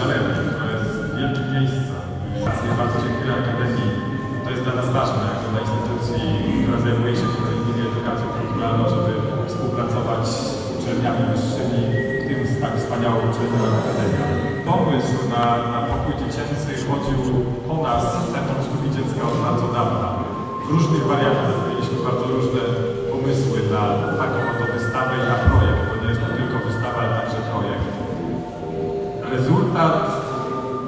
galerii, która jest wielkim miejscem. I bardzo dziękuję Akademii. To jest dla nas ważne, jako dla instytucji, która zajmuje się innymi edukacją kulturalną, żeby współpracować z uczelniami wyższymi, w tym z tak wspaniałą uczelnią jak Akademia. Pomysł na, na pokój dziecięcy chodził po nas Centrum Sztuki Dziecka od bardzo dawna. W różnych wariantach Rezultat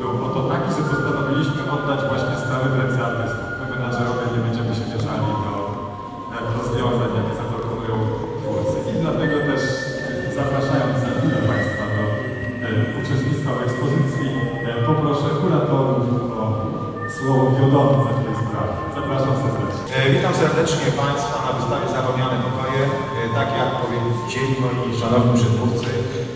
był oto taki, że postanowiliśmy oddać właśnie sprawę w ręce artystów. My menadżerowie nie będziemy się mieszali do e, rozwiązań, jakie zaproponują twórcy. I dlatego też e, zapraszając za chwilę Państwa do e, uczestnictwa w ekspozycji, e, poproszę kuratorów o słowo wiodące w tej sprawie. Zapraszam serdecznie. E, Witam serdecznie Państwa na wystawie Zapomniane Pokoje. Tak jak powiedzieli moi szanowni przedmówcy,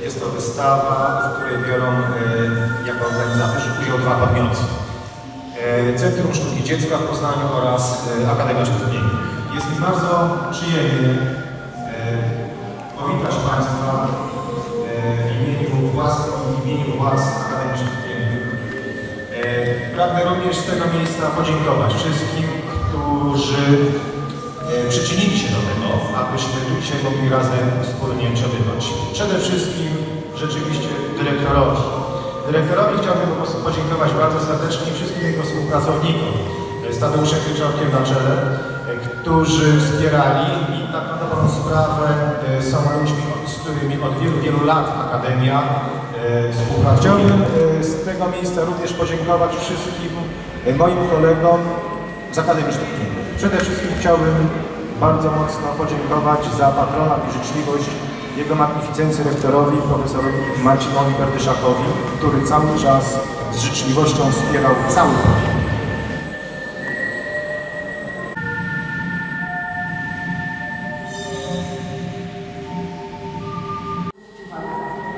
jest to wystawa, w której biorą e, jako organizatorzy udział dwa podmioty. E, Centrum Sztuki Dziecka w Poznaniu oraz e, Akademia Sztuk Pięknych. Jest mi bardzo przyjemnie e, powitać Państwa e, w imieniu własnym w imieniu władz Akademii Sztuk Pięknych. E, Pragnę również z tego miejsca podziękować wszystkim, którzy przyczynili się do tego, abyśmy tu dzisiaj mogli razem wspólnie przebywać. Przede wszystkim rzeczywiście dyrektorowi. Dyrektorowi chciałbym po prostu podziękować bardzo serdecznie wszystkim jego współpracownikom z Tadeuszem Kryczałkiem na czele, którzy wspierali i tak na dobrą sprawę e, są ludźmi, z którymi od wielu, wielu lat Akademia e, współpracuje. Chciałbym e, z tego miejsca również podziękować wszystkim moim kolegom z Akademii Sztuk Pięknych. Przede wszystkim chciałbym bardzo mocno podziękować za patronat i życzliwość jego magnificencji rektorowi, profesorowi Marcinowi Berdyszakowi, który cały czas z życzliwością wspierał cały.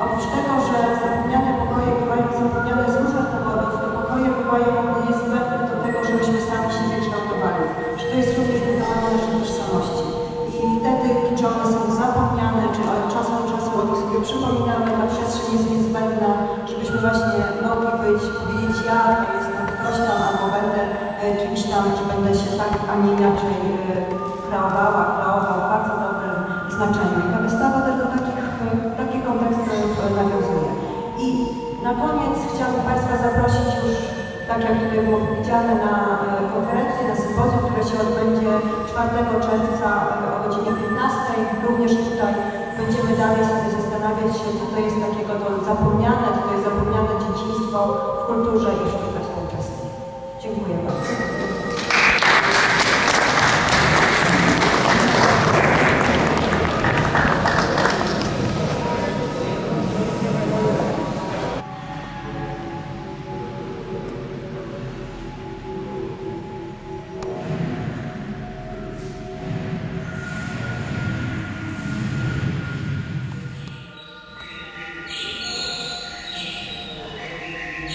Oprócz tego, że a nie inaczej e, kreowała, kreował w bardzo dobrym znaczeniu. I ta wystawa też do takich, e, takich kontekstów e, nawiązuje. I na koniec chciałabym Państwa zaprosić już, tak jak tutaj było powiedziane, na konferencję, na sympozjum, które się odbędzie 4 czerwca o godzinie 15. Również tutaj będziemy dalej sobie zastanawiać się, co to jest takiego to zapomniane, co to jest zapomniane dzieciństwo w kulturze i w sztuce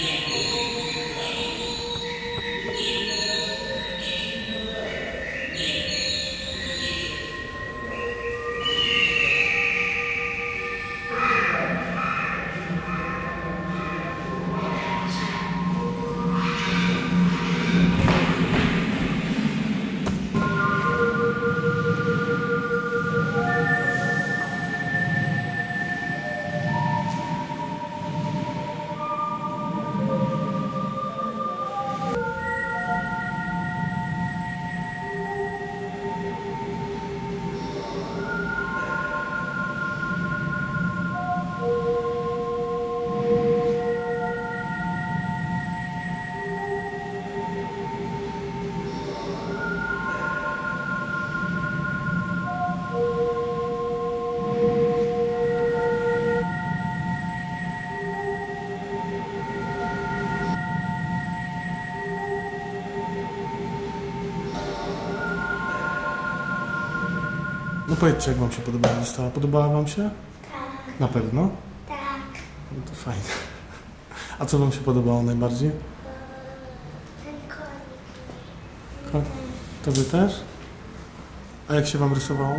Amém. No powiedzcie, jak Wam się podobała wystawa. Podobała Wam się? Tak, Na pewno? tak. No to fajnie. A co Wam się podobało najbardziej? Ten konik. Ko- To Wy też? A jak się Wam rysowało?